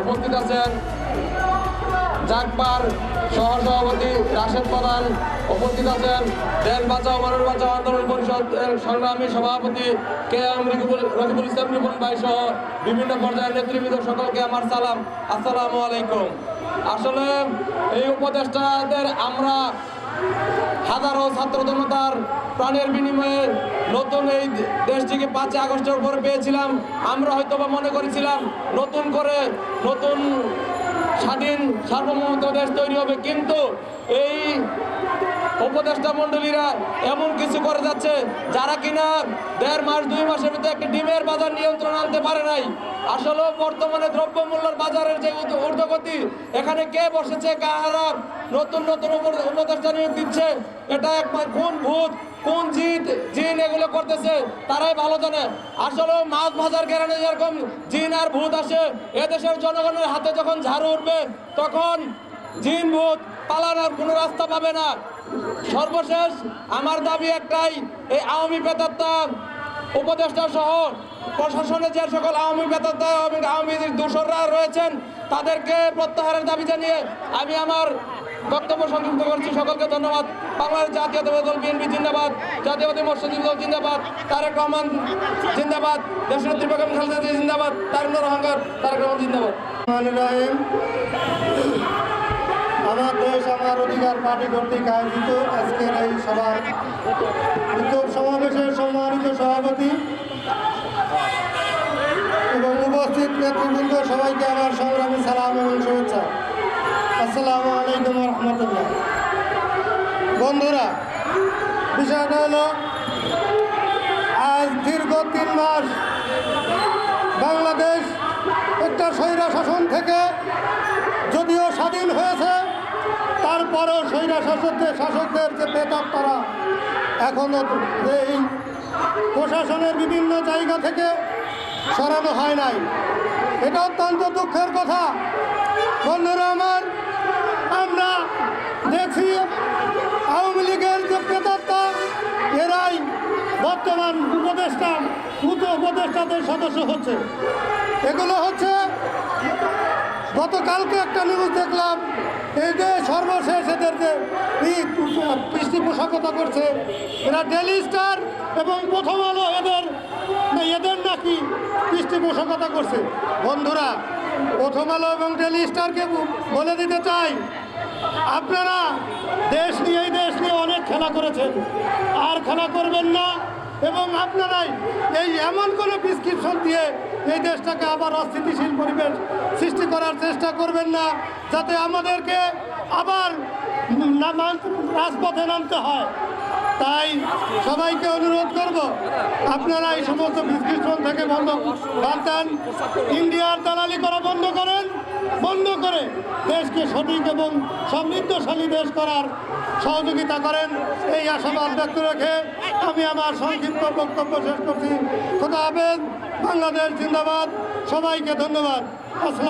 উপস্থিত আছেন। জাকবার সহসভাপতি রাশেদ প্রধান উপস্থিত আছেন। দেশ বাঁচাও মানুষ বাঁচাও আন্দোলন পরিষদ এর সংগ্রামী সভাপতি কে এম রকিবুল ইসলাম রিপন ভাই সহ বিভিন্ন পর্যায়ের নেতৃবৃন্দ সকলকে আমার সালাম। আসসালামু আলাইকুম। আসলে এই উপদেষ্টাদের আমরা হাজারো ছাত্র জনতার প্রাণের বিনিময়ে নতুন এই দেশটিকে পাঁচই আগস্টের উপরে পেয়েছিলাম। আমরা হয়তো বা মনে করেছিলাম নতুন করে নতুন স্বাধীন সার্বভৌমত্ব দেশ তৈরি হবে, কিন্তু এই উপদেষ্টা মন্ডলীরা এমন কিছু করে যাচ্ছে যারা কিনা দেড় মাস, দুই মাসের ভিতরে একটি ডিমের বাজার নিয়ন্ত্রণ আনতে পারে নাই। আসলে বর্তমানে দ্রব্যমূল্যের বাজারের যে ঊর্ধ্ব- ঊর্ধ্বগতি, এখানে কে বসেছে কাহারা নতুন নতুন উপ- উপদেষ্টা নিয়োগ দিচ্ছে, এটা এক কোন ভূত, কোন জিন জিন এগুলো করতেছে, তারাই ভালো জানে। আসলে মাছ ভাজার কেরানে যেরকম জিন আর ভূত আসে, এদেশের জনগণের হাতে যখন ঝাড়ু উঠবে, তখন জিন ভূত পালানোর কোনো রাস্তা পাবে না। সর্বশেষ আমার দাবি একটাই, এই আওয়ামী পেতাত্তা উপদেষ্টা সহ প্রশাসনে যে সকল আওয়ামী পেতাত্তা এবং আওয়ামী দূষররা রয়েছেন, তাদেরকে প্রত্যাহারের দাবি জানিয়ে আমি আমার বক্তব্য সংযুক্ত করছি। সকলকে ধন্যবাদ। বাংলাদেশ জাতীয়তাবাদী দল, বিএনপি জিন্দাবাদ, জাতীয়বাদী মৎস্যজীবী দল জিন্দাবাদ, তারেক রহমান জিন্দাবাদ, দেশনেত্রী বেগম খালেদা জিন্দাবাদ তারেন্দ্র অহংকার তারেক রহমান জিন্দাবাদ। অধিকার পার্টি কর্তৃক আয়োজিত আজকের এই সভার বিক্ষোভ সমাবেশের সম্মানিত সভাপতি এবং উপস্থিত নেতৃবৃন্দ সবাইকে আমার সংগ্রামী সালাম এবং শুভেচ্ছা। আসসালামু আলাইকুম রহমতুল্লাহ। বন্ধুরা, বিষয়টা হলো, আজ দীর্ঘ তিন মাস বাংলাদেশ একটা স্বৈরা শাসন থেকে যদিও স্বাধীন হয়েছে তারপরেও স্বৈরা শাসকদের শাসকদের যে বেতাব তারা এখনও এই প্রশাসনের বিভিন্ন জায়গা থেকে সরানো হয় নাই। এটা অত্যন্ত দুঃখের কথা। বন্ধুরা আমার, আমরা দেখি আওয়ামী লীগের যে প্রেতাত্মা এরাই বর্তমান উপদেষ্টা উপ উপদেষ্টাদের সদস্য হচ্ছে। এগুলো হচ্ছে গতকালকে একটা নিউজ দেখলাম, এই যে সর্বশেষ এদের যে ই পৃষ্ঠপোষকতা করছে, এরা ডেলি স্টার এবং প্রথম আলো এদের এদের নাকি পৃষ্ঠপোষকতা করছে। বন্ধুরা, প্রথম আলো এবং ডেলি স্টারকে বলে দিতে চাই, আপনারা দেশ নিয়ে, এই দেশ নিয়ে অনেক খেলা করেছেন। আর খেলা করবেন না এবং আপনারাই এই এমন কোনো প্রিসক্রিপশন দিয়ে এই দেশটাকে আবার অস্থিতিশীল পরিবেশ সৃষ্টি করার চেষ্টা করবেন না, যাতে আমাদেরকে আবার রাজপথে নামতে হয়। তাই সবাইকে অনুরোধ করব, আপনারা এই সমস্ত প্রিসক্রিপশন থেকে বন্ধ বাদ ইন্ডিয়ার দালালি করা বন্ধ করেন, বন্ধ করে দেশকে সঠিক এবং সমৃদ্ধশালী দেশ করার সহযোগিতা করেন। এই আশাবাদ ব্যক্ত রেখে আমি আমার সংক্ষিপ্ত বক্তব্য শেষ করছি। খোদা হাফেজ, বাংলাদেশ জিন্দাবাদ। সবাইকে ধন্যবাদ। আসসালাম